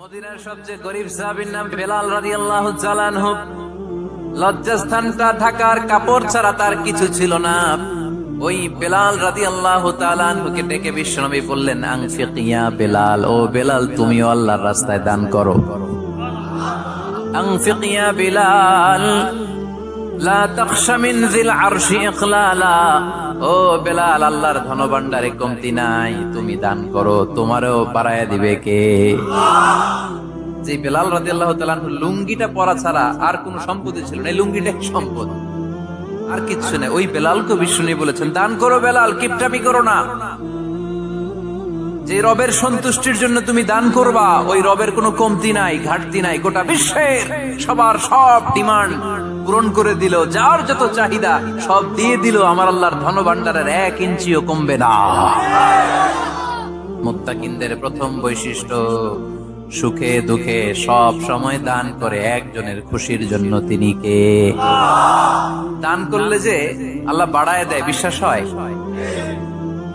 মদিনার সবচেয়ে গরিব সাহাবীর নাম বেলাল রাদিয়াল্লাহু তাআলাহু লজ্জাস্থানটা ঢাকার কাপড় ছাড়া তার কিছু ছিল না। ওই বেলাল রাদিয়াল্লাহু তাআলাকে ডেকে বিশ্বনবী বললেন আনফিক ইয়া বেলাল, ও বেলাল তুমি আল্লাহর রাস্তায় দান করো। আনফিক ইয়া বেলাল ও বেলাল, আল্লাহর ধনভাণ্ডারে কমতি নাই। তুমি দান করো, তোমারও বাড়ায়া দিবে কে? যে বেলাল রাদিয়াল্লাহু তাআলা লুঙ্গিটা পরা ছাড়া আর কোন সম্পত্তি ছিল না। লুঙ্গিটা সম্পদ? আর কিচ্ছু নেই। ওই বেলালকে বিষ্ণু বলেছেন, দান করো বেলাল, কিপটামি করো না। যে রবের সন্তুষ্টির জন্য তুমি দান করবা, ওই রবের কোনো কমতি নাই, ঘাটতি নাই, গোটা বিশ্বের সবার সব ডিমান্ড পূরণ করে দিল, যার যত চাহিদা সব দিয়ে দিল, আমার আল্লাহর ধন ভান্ডারের এক ইঞ্চিও কমবে না। মুত্তাকিনদের প্রথম বৈশিষ্ট্য, সুখে দুঃখে সব সময় দান করে একজনের খুশির জন্য তিনি কে? দান করলে যে আল্লাহ বাড়ায় দেয়, বিশ্বাস হয়?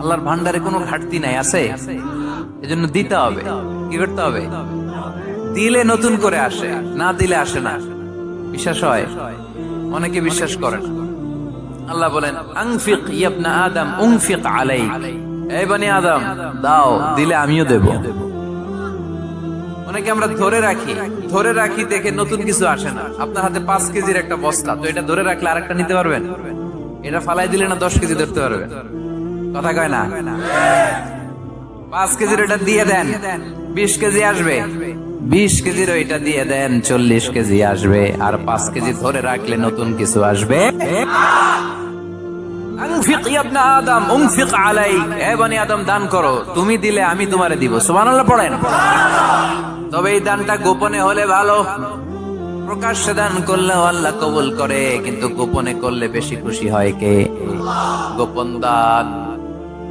আল্লাহর ভান্ডারে কোনো ঘাটতি নাই, আছে? এজন্য দিতে হবে। কি করতে হবে? দিলে নতুন করে আসে, না দিলে আসে না। বিশ্বাস হয়? অনেকে বিশ্বাস করে না। আল্লাহ বলেন, আংফিক ইয়াবনা আদম, উংফিক আলাইক। এই বানি আদম, দাও, দিলে আমিও দেব। অনেকে আমরা ধরে রাখি ধরে রাখি দেখে নতুন কিছু আসে না। আপনার হাতে পাঁচ কেজির একটা বস্তা, তো এটা ধরে রাখলে আরেকটা নিতে পারবেন? এটা ফালাই দিলে না দশ কেজি ধরতে পারবেন? কথা কয় না? পাঁচ কেজির ওটা দিয়ে দেন, বিশ কেজি আসবে। বিশ কেজির ওইটা দিয়ে দেন, চল্লিশ কেজি আসবে। আর পাঁচ কেজি ধরে রাখলে নতুন কিছু আসবে। দান করো। তুমি দিলে আমি তোমারে দিব। তবে এই দানটা গোপনে হলে ভালো। প্রকাশ্যে দান আল্লাহ কবুল করে, কিন্তু গোপনে করলে বেশি খুশি হয় কে? গোপন দান।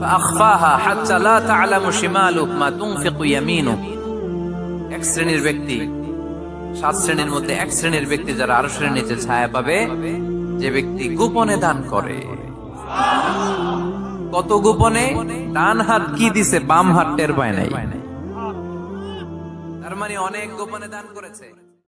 فأخفاها حتى لا تعلم شماله ما تنفق يمينه এক শ্রেণীর ব্যক্তি সাত শ্রেণীর মধ্যে এক শ্রেণীর ব্যক্তি যারা আরো শ্রেণীর নিচে ছায়া পাবে যে ব্যক্তি গোপনে দান করে কত গোপনে ডান হাত কি দিছে বাম হাত টের পায় নাই তার মানে অনেক গোপনে দান করেছে